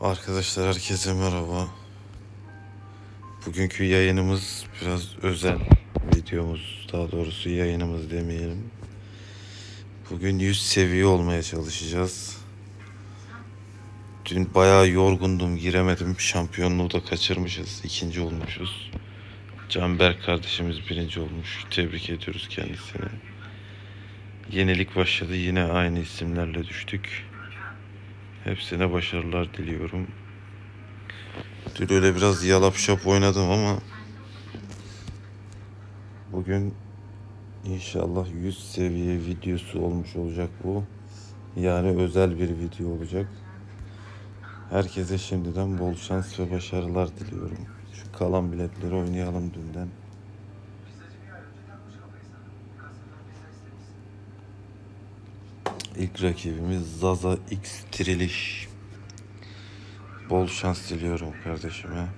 Arkadaşlar herkese merhaba. Bugünkü yayınımız biraz özel videomuz daha doğrusu yayınımız demeyelim. Bugün 100 seviye olmaya çalışacağız. Dün bayağı yorgundum giremedim. Şampiyonluğu da kaçırmışız. ikinci olmuşuz. Canberk kardeşimiz birinci olmuş. Tebrik ediyoruz kendisini. Yenilik başladı. Yine aynı isimlerle düştük. Hepsine başarılar diliyorum. Dün öyle biraz yalap şap oynadım ama bugün inşallah 100 seviye videosu olmuş olacak bu. Yani özel bir video olacak. Herkese şimdiden bol şans ve başarılar diliyorum. Şu kalan biletleri oynayalım dünden. İlk rakibimiz Zaza X Triliş. Bol şans diliyorum kardeşime.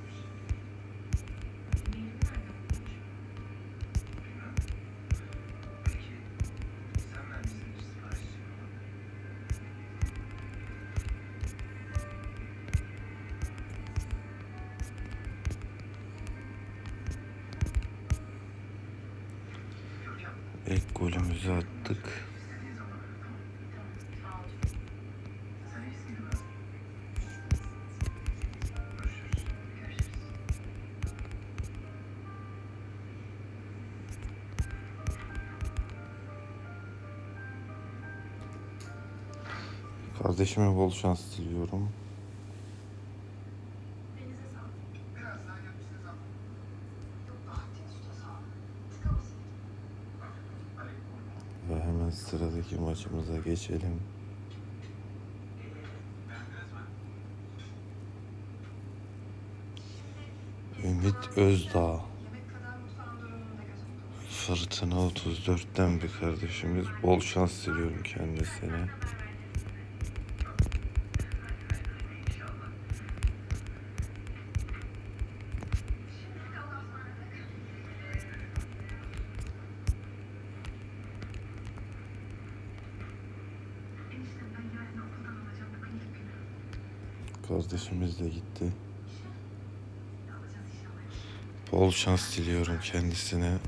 Kardeşime bol şans diliyorum. Ve hemen sıradaki maçımıza geçelim. Ümit Özdağ. Fırtına 34'ten bir kardeşimiz. Bol şans diliyorum kendisine. Diliyorum kendisine.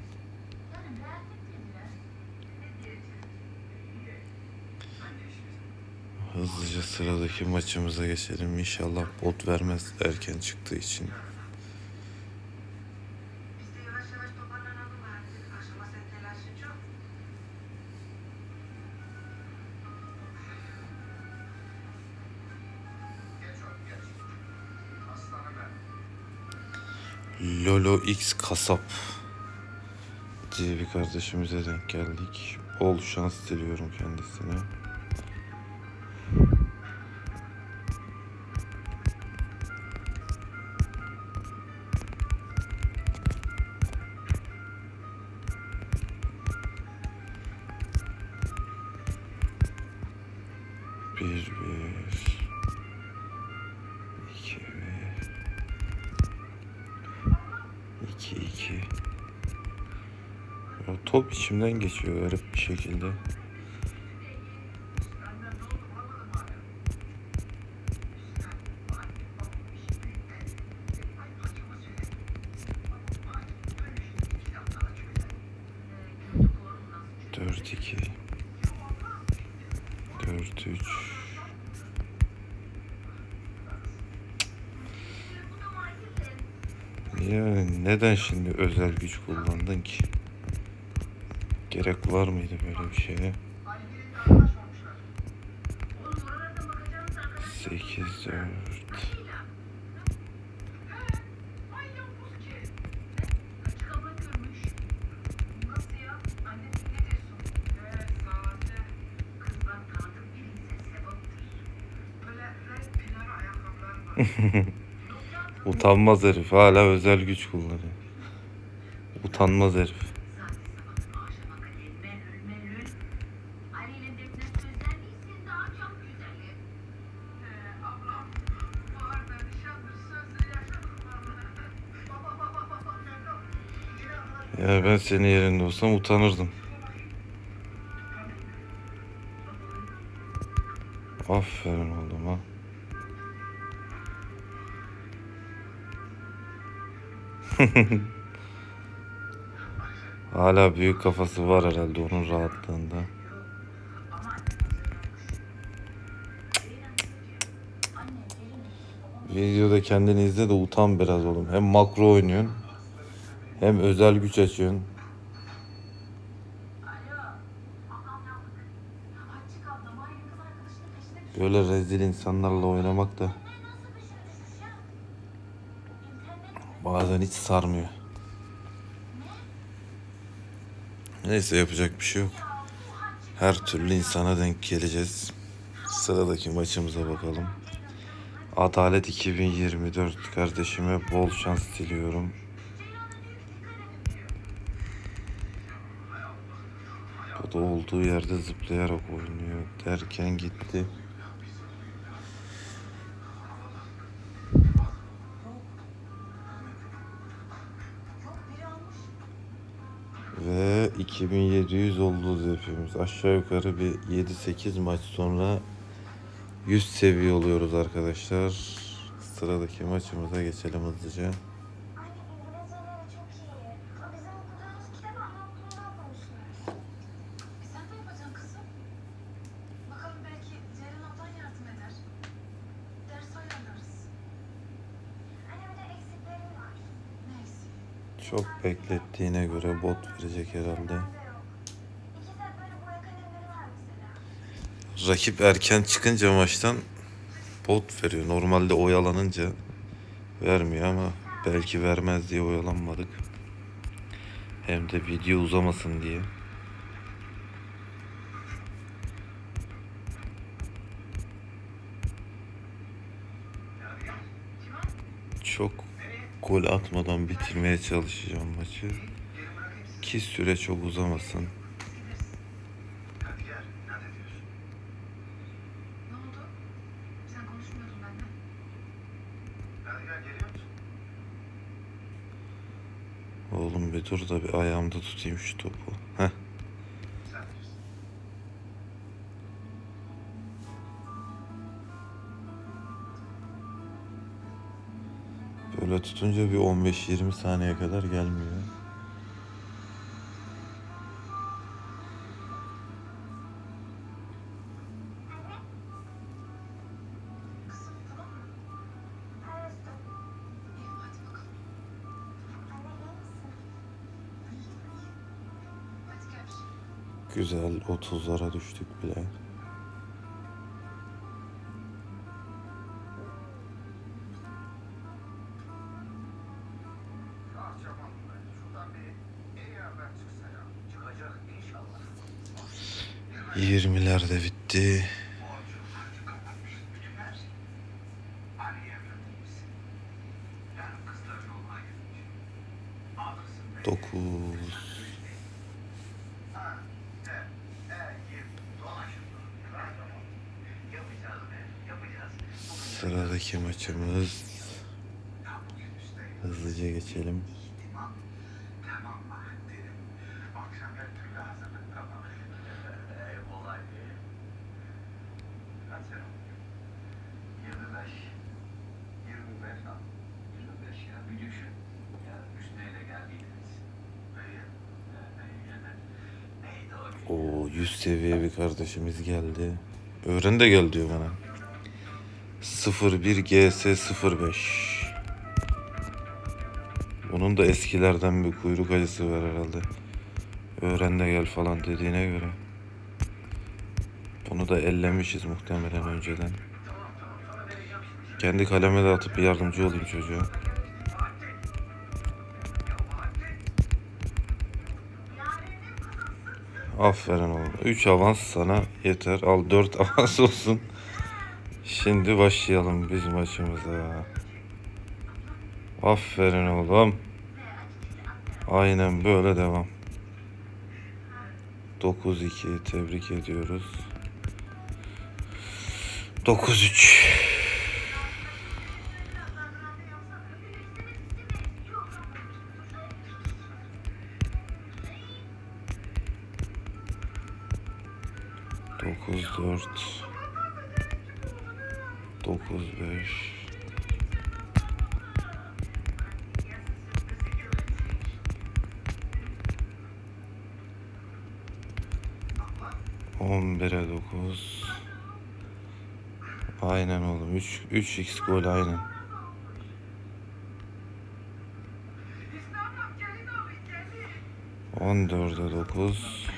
Hızlıca sıradaki maçımıza geçelim. İnşallah bot vermez erken çıktığı için. Lolo X Kasap diye bir kardeşimize denk geldik. Bol şans diliyorum kendisine. Top içimden geçiyor garip bir şekilde. Neden şimdi özel güç kullandın ki? Gerek var mıydı böyle bir şeye? Sekiz dört. Nasıl Utanmaz herif hala özel güç kullanıyor. Utanmaz herif. Ya ben senin yerinde olsam utanırdım. Hala büyük kafası var herhalde onun rahatlığında. Videoda kendini izle de utan biraz oğlum. Hem makro oynuyorsun hem özel güç açıyorsun. Böyle rezil insanlarla oynamak da bazen hiç sarmıyor. Neyse yapacak bir şey yok. Her türlü insana denk geleceğiz. Sıradaki maçımıza bakalım. Adalet 2024 kardeşime bol şans diliyorum. O da olduğu yerde zıplayarak oynuyor derken gitti. 2700 oldu hepimiz. Aşağı yukarı bir 7-8 maç sonra 100 seviye oluyoruz arkadaşlar. Sıradaki maçımıza geçelim hızlıca. Çok beklettiğine göre bot verecek herhalde. Rakip erken çıkınca maçtan bot veriyor. Normalde oyalanınca vermiyor ama belki vermez diye oyalanmadık. Hem de video uzamasın diye. Çok gol atmadan bitirmeye çalışacağım maçı. Ki süre çok uzamasın. Oğlum bir dur da bir ayağımda tutayım şu topu. Heh. Tutunca bir 15-20 saniye kadar gelmiyor. Güzel 30'lara düştük bile. 20'ler de bitti. Dokuz. Sıradaki maçımız hızlıca geçelim. 100 seviye bir kardeşimiz geldi. Öğren de gel diyor bana. 01 GS 05. Bunun da eskilerden bir kuyruk acısı var herhalde. Öğren de gel falan dediğine göre. Bunu da ellemişiz muhtemelen önceden. Kendi kaleme de atıp yardımcı olayım çocuğa. Aferin oğlum. 3 avans sana yeter. Al 4 avans olsun. Şimdi başlayalım biz maçımıza. Aferin oğlum. Aynen böyle devam. 9-2 tebrik ediyoruz. 9-3 4 9 5 11'e 9 Aynen oğlum 3 3x gol aynen. On dörde dokuz.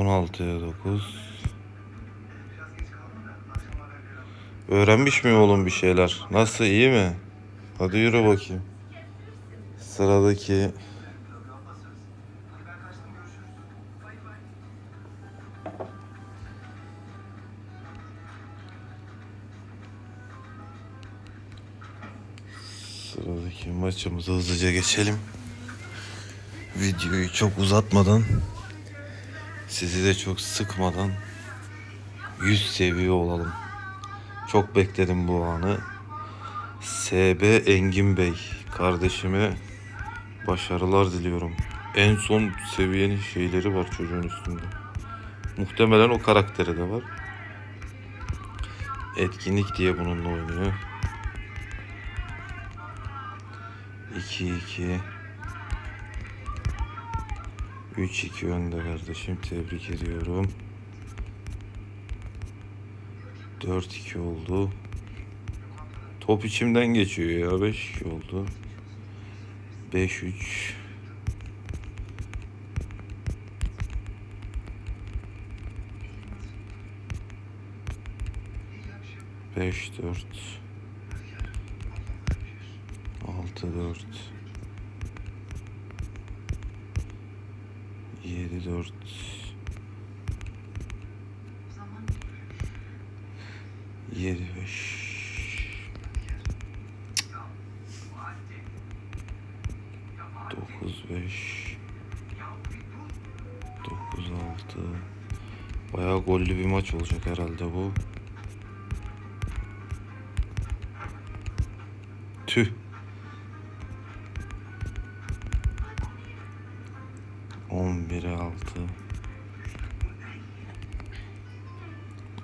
16'ya 9. Biraz geç kaldım da akşam haber veririm. Öğrenmiş mi oğlum bir şeyler? Nasıl iyi mi? Hadi yürü bakayım. Sıradaki sıradaki maçımıza hızlıca geçelim. Videoyu çok uzatmadan sizi de çok sıkmadan 100 seviye olalım. Çok bekledim bu anı. SB Engin Bey kardeşime başarılar diliyorum. En son seviyenin şeyleri var çocuğun üstünde. Muhtemelen o karakteri de var. Etkinlik diye bununla oynuyor. 2-2 3-2 önde kardeşim tebrik ediyorum. 4-2 oldu. Top içimden geçiyor ya 5-2 oldu. 5-3 5 4 6 4 7 4 7 5 9 5 9 6 Bayağı gollü bir maç olacak herhalde bu. Tüh. On bire altı.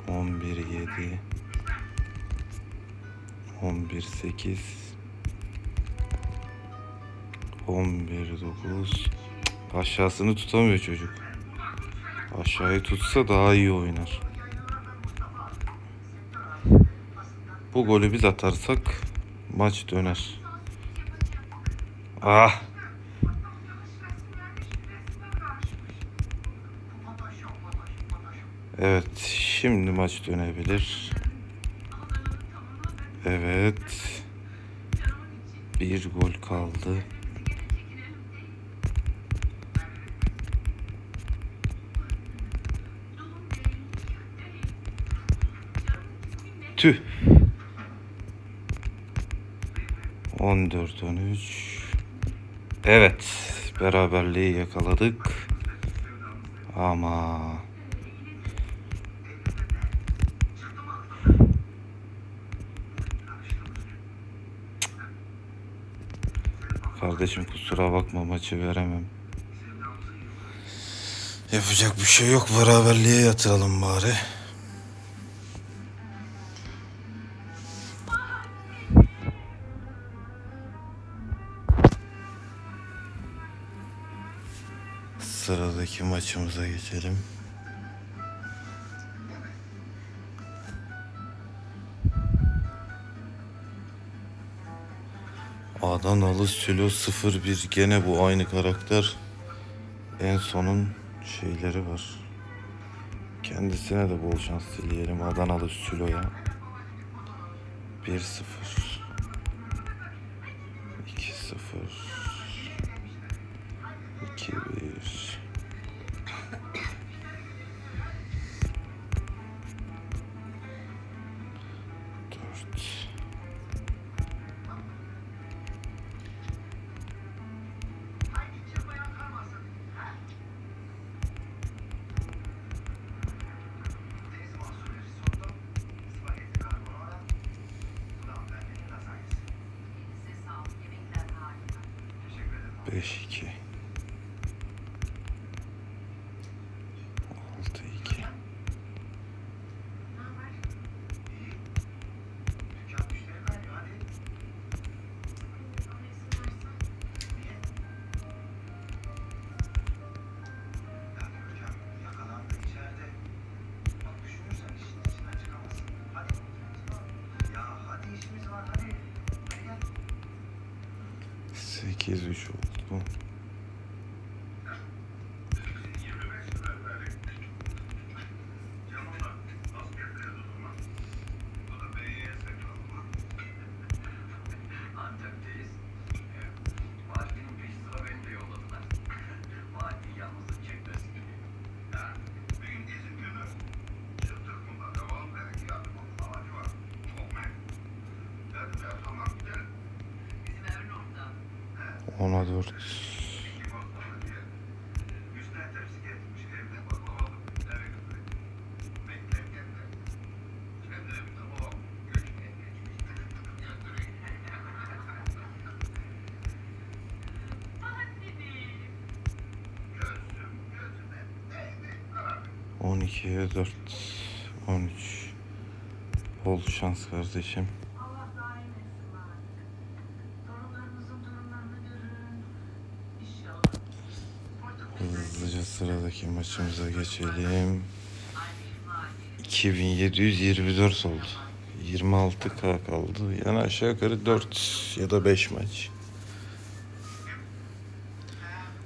On bir yedi. On bir sekiz. On bir dokuz. Aşağısını tutamıyor çocuk. Aşağıyı tutsa daha iyi oynar. Bu golü biz atarsak maç döner. Ah! Evet, şimdi maç dönebilir. Evet. Bir gol kaldı. Tüh. 14 13. Evet, beraberliği yakaladık. Ama Kardeşim kusura bakma maçı veremem. Yapacak bir şey yok. Beraberliğe yatıralım bari. Sıradaki maçımıza geçelim. Adanalı Sülo 01 gene bu aynı karakter. En sonun şeyleri var. Kendisine de bol şans dileyelim Adanalı Sülo'ya. 1-0 2-0 2-1 4 5 2 6 2 8 3 Gözüm gözüme değdi abi. 12'ye 4. 13. Bol şans kardeşim. Sıradaki maçımıza geçelim. Fatih. 2724 oldu. 26K kaldı. Yani aşağı yukarı 4 ya da 5 maç.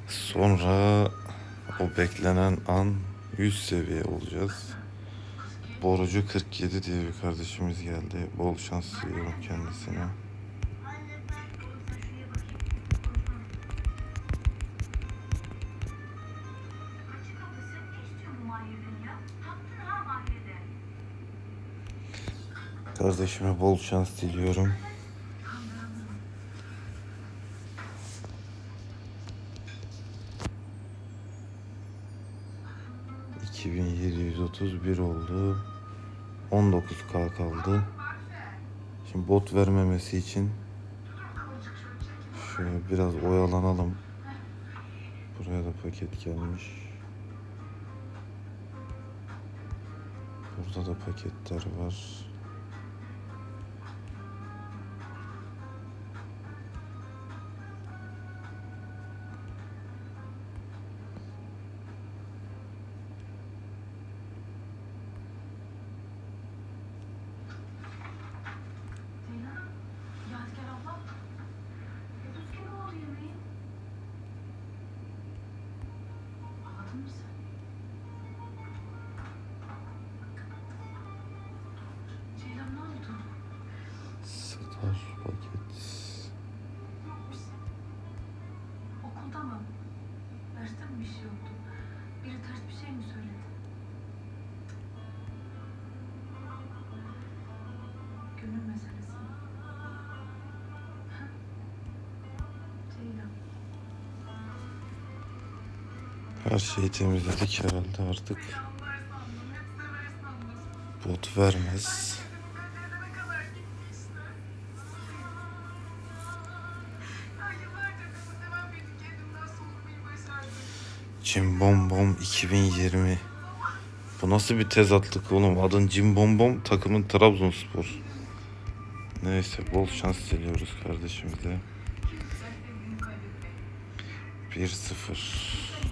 Sonra o beklenen an 100 seviye olacağız. Borucu 47 diye bir kardeşimiz geldi. Bol şans diliyorum kendisine. Kardeşime bol şans diliyorum. Kandırıldım. 2731 oldu. 19K kaldı. Şimdi bot vermemesi için şöyle biraz oyalanalım. Buraya da paket gelmiş. Burada da paketler var. Her şeyi temizledik herhalde artık. Bot vermez. Becerene kadar gitti işte. Ay yıllardır kımıldamam beni kendimden soğutmayı başardım. Cim Bom Bom 2020. Bu nasıl bir tezatlık oğlum? Adın Cim Bom Bom, takımın Trabzonspor. Neyse bol şans diliyoruz kardeşimize. Ben de gün kaybetmek. 1-0.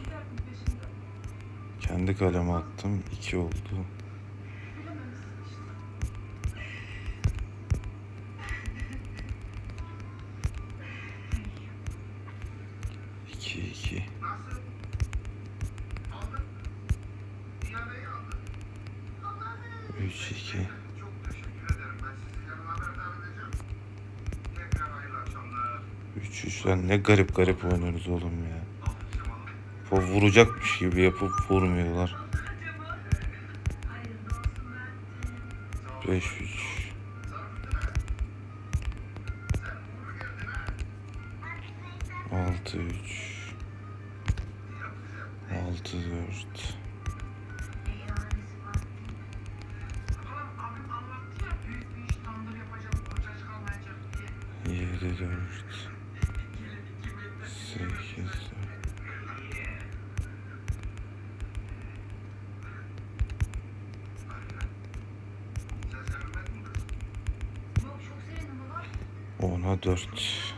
Teşekkür ederim. Ben sizi yarın haberdar edeceğim. Tekrar hayırlı akşamlar. 3-3 lan ne garip garip oynuyoruz oğlum ya vuracakmış gibi yapıp vurmuyorlar. 500 6 3 10'a 4.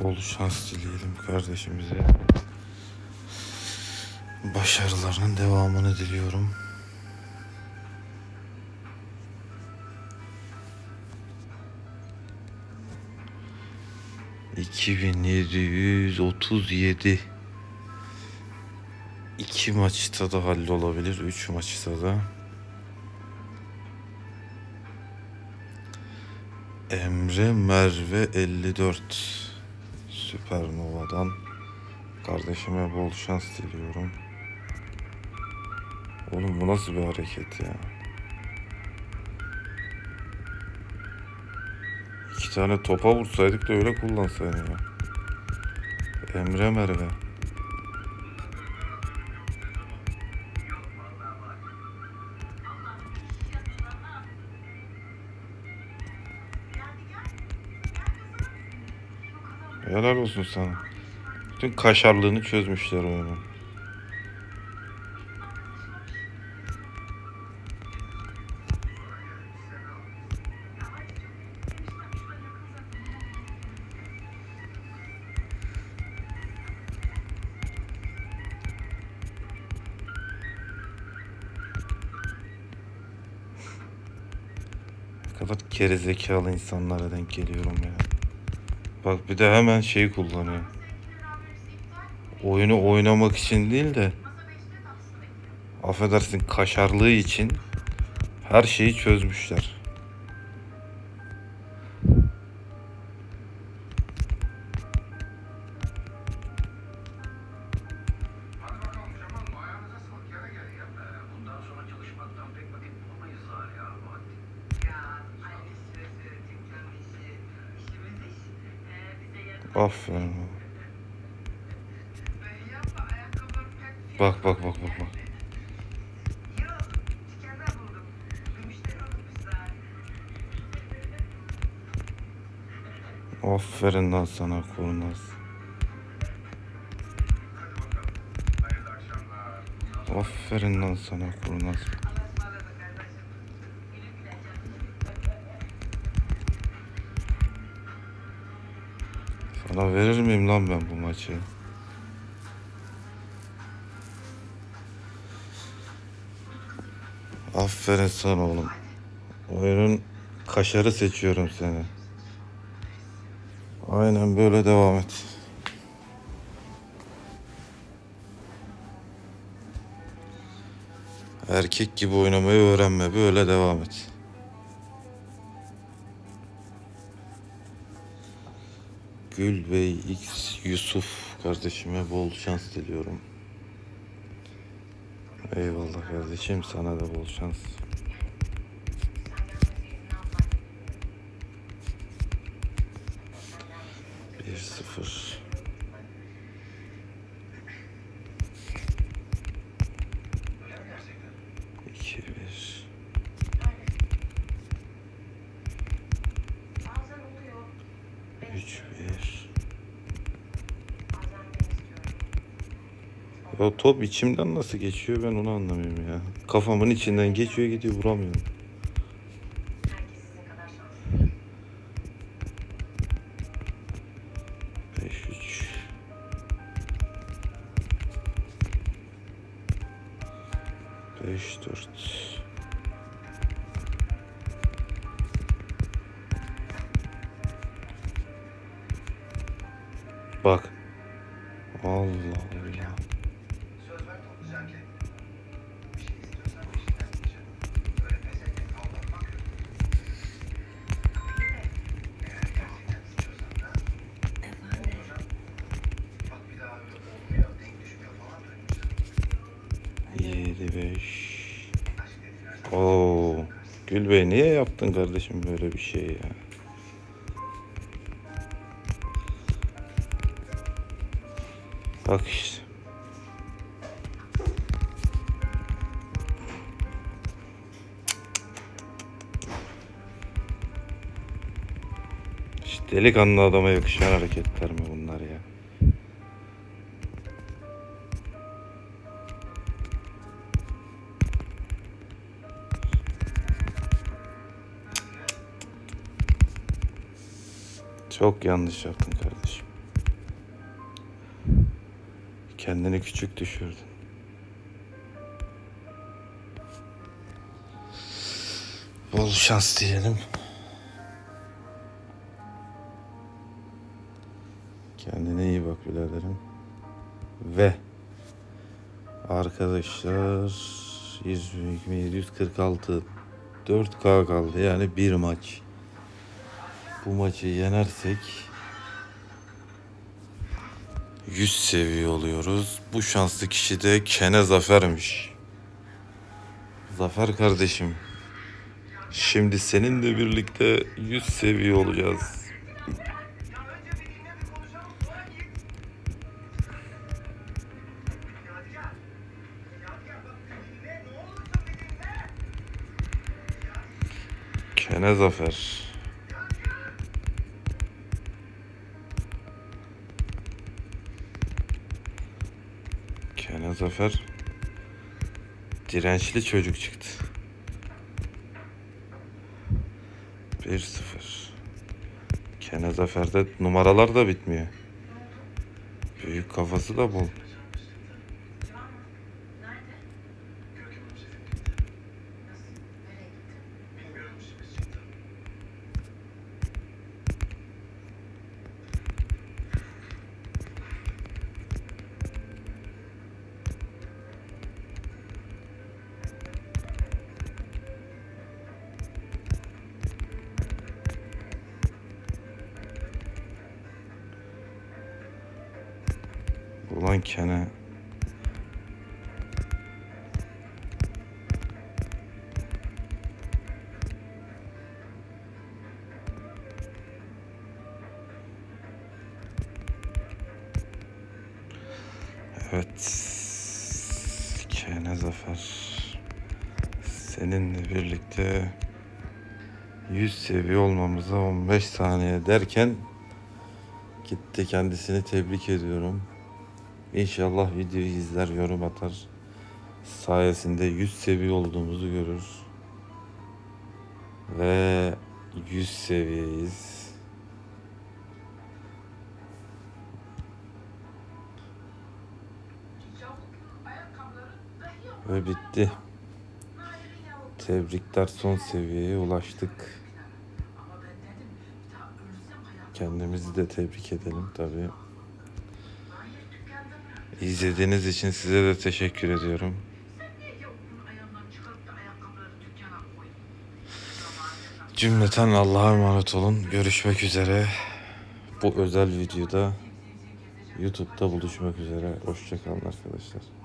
Bol şans dileyelim kardeşimize. Başarılarının devamını diliyorum. ...2737... ...iki maçta da hallolabilir... ...üç maçta da... Emre Merve 54... Süpernova'dan kardeşime bol şans diliyorum. Oğlum bu nasıl bir hareket ya? İki tane topa vursaydık da öyle kullansaydım ya. Emre Merve. Helal olsun sana. Bütün kaşarlığını çözmüşler oyunun. Kadar gerizekalı insanlara denk geliyorum ya. Bak bir de hemen şeyi kullanıyor. Oyunu oynamak için değil de affedersin kaşarlığı için her şeyi çözmüşler. Aferin. Bak bak bak bak bak. Aferin lan sana kurnaz. Aferin lan sana kurnaz. Sana verir miyim lan ben bu maçı? Aferin sana oğlum. Oyunun kaşarı seçiyorum seni. Aynen böyle devam et. Erkek gibi oynamayı öğrenme. Böyle devam et. Gül Bey X Yusuf kardeşime bol şans diliyorum. Eyvallah kardeşim sana da bol şans. Ya top içimden nasıl geçiyor ben onu anlamıyorum ya. Kafamın içinden geçiyor gidiyor vuramıyorum. Kardeşim böyle bir şey ya? Bak işte. İşte delikanlı adama yakışan hareketler mi bunlar Çok yanlış yaptın kardeşim. Kendini küçük düşürdün. Bol şans diyelim. Kendine iyi bak biraderim. Ve arkadaşlar 746 4K kaldı yani bir maç. Bu maçı yenersek 100 seviye oluyoruz. Bu şanslı kişi de Kene Zafer'miş. Zafer kardeşim. Şimdi seninle birlikte 100 seviye olacağız. Ya önce Kene Zafer dirençli çocuk çıktı. 1-0. Kene Zafer'de numaralar da bitmiyor. Büyük kafası da bol. 100 seviye olmamıza 15 saniye derken gitti kendisini tebrik ediyorum. İnşallah videoyu izler, yorum atar. Sayesinde 100 seviye olduğumuzu görür. Ve 100 seviyeyiz. Ve bitti. Tebrikler son seviyeye ulaştık. Kendimizi de tebrik edelim tabii. İzlediğiniz için size de teşekkür ediyorum. Cümleten Allah'a emanet olun. Görüşmek üzere. Bu özel videoda YouTube'da buluşmak üzere. Hoşçakalın arkadaşlar.